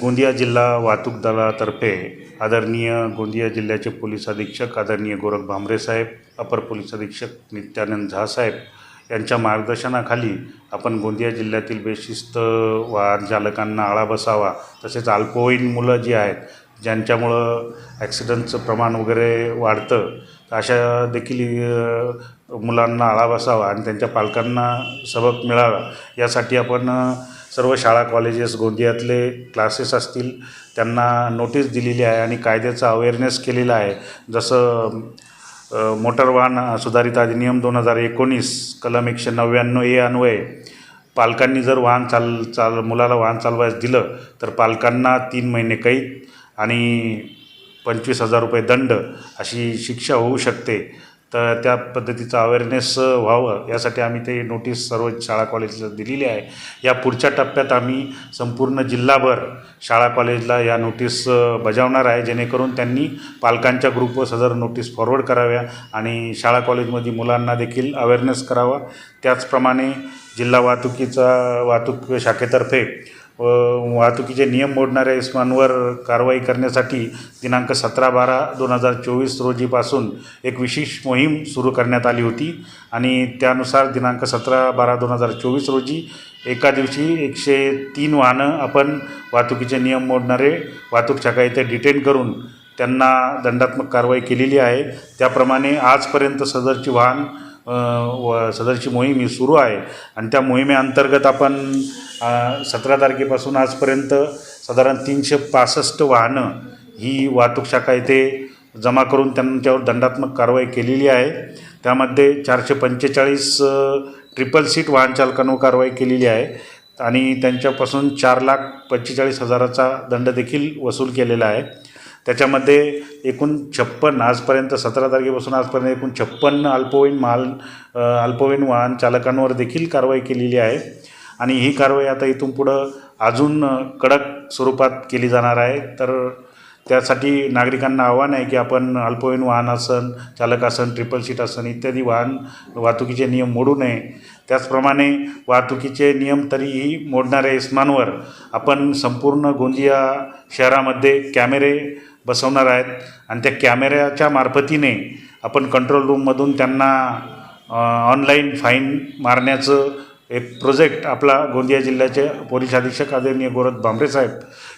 गोंदिया जिल्हा वाहतूक दलातर्फे आदरणीय गोंदिया जिल्ह्याचे पोलीस अधीक्षक आदरणीय गोरख भांबरे साहेब अपर पोलीस अधीक्षक नित्यानंद झा साहेब यांच्या मार्गदर्शनाखाली आपण गोंदिया जिल्ह्यातील बेशिस्त वाहन चालकांना आळा बसावा तसेच अल्पवयीन मुलं जी आहेत ज्यांच्यामुळं ॲक्सिडंटचं प्रमाण वगैरे वाढतं तर अशा देखील मुलांना आळा बसावा आणि त्यांच्या पालकांना सबक मिळावा यासाठी आपण सर्व शाळा कॉलेजेस गोंदियातले क्लासेस असतील त्यांना नोटीस दिलेली आहे आणि कायद्याचा अवेअरनेस केलेला आहे. जसं मोटर वाहन सुधारित अधिनियम दोन हजार एकोणीस कलम एकशे नव्याण्णव ए अन्वये पालकांनी जर वाहन चाल चाल मुलाला वाहन चालवायचं दिलं तर पालकांना तीन महिने कैद आणि पंचवीस हजार रुपये दंड अशी शिक्षा होऊ शकते. तर त्या पद्धतीचं अवेअरनेस व्हावं यासाठी आम्ही ते नोटीस सर्व शाळा कॉलेजला दिलेली आहे. या पुढच्या टप्प्यात आम्ही संपूर्ण जिल्हाभर शाळा कॉलेजला या नोटीस बजावणार आहे. जेणेकरून त्यांनी पालकांच्या ग्रुपवर सदर नोटीस फॉरवर्ड कराव्या आणि शाळा कॉलेजमध्ये मुलांना देखील अवेअरनेस करावा. त्याचप्रमाणे जिल्हा वाहतुकीचा वाहतूक शाखेतर्फे व वाहतुकीचे नियम मोडणाऱ्या इसमांवर कारवाई करण्यासाठी दिनांक सतरा बारा दोन हजार चोवीस रोजीपासून एक विशेष मोहीम सुरू करण्यात आली होती. आणि त्यानुसार दिनांक सतरा बारा दोन हजार चोवीस रोजी एका दिवशी एकशे तीन वाहनं आपण वाहतुकीचे नियम मोडणारे वाहतूक शाखा इथे डिटेन करून त्यांना दंडात्मक कारवाई केलेली आहे. त्याप्रमाणे आजपर्यंत सदरची वाहन व सदरची मोहीम ही सुरू आहे. आणि त्या मोहिमेअंतर्गत आपण सतरा तारखेपासून आजपर्यंत साधारण तीनशे पासष्ट वाहनं ही वाहतूक शाखा येथे जमा करून त्यांच्यावर दंडात्मक कारवाई केलेली आहे. त्यामध्ये चारशे पंचेचाळीस ट्रिपल सीट वाहनचालकांवर कारवाई केलेली आहे. आणि त्यांच्यापासून चार लाख पंचेचाळीस हजाराचा दंड देखील वसूल केलेला आहे. त्याच्यामध्ये एकूण छप्पन आजपर्यंत सतरा तारखेपासून आजपर्यंत एकूण छप्पन अल्पवयीन माल अल्पवयीन वाहन चालकांवर देखील कारवाई केलेली आहे. आणि ही कारवाई आता इथून पुढं अजून कडक स्वरूपात केली जाणार आहे. तर त्यासाठी नागरिकांना आव्हान आहे की आपण अल्पवयीन वाहन असन चालक असन ट्रिपल सीट असन इत्यादी वाहन वाहतुकीचे नियम मोडू नये. त्याचप्रमाणे वाहतुकीचे नियम तरीही मोडणाऱ्या इस्मांवर आपण संपूर्ण गोंदिया शहरामध्ये कॅमेरे बसवणार आहेत. आणि त्या कॅमेऱ्याच्या मार्फतीने आपण कंट्रोल रूममधून त्यांना ऑनलाईन फाईन मारण्याचं एक प्रोजेक्ट आपला गोंदिया जिल्ह्याचे पोलीस अधीक्षक आदरणीय गोरख भांबरे साहेब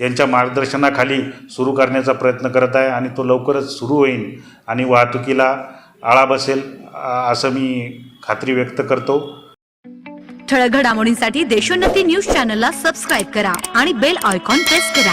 यांच्या मार्गदर्शनाखाली सुरू करण्याचा प्रयत्न करत आहे आणि तो लवकरच सुरू होईल आणि वाहतुकीला आळा बसेल असं मी खात्री व्यक्त करतो. ठळक घडामोडींसाठी देशोन्नती न्यूज चॅनलला सबस्क्राईब करा आणि बेल आयकॉन प्रेस करा.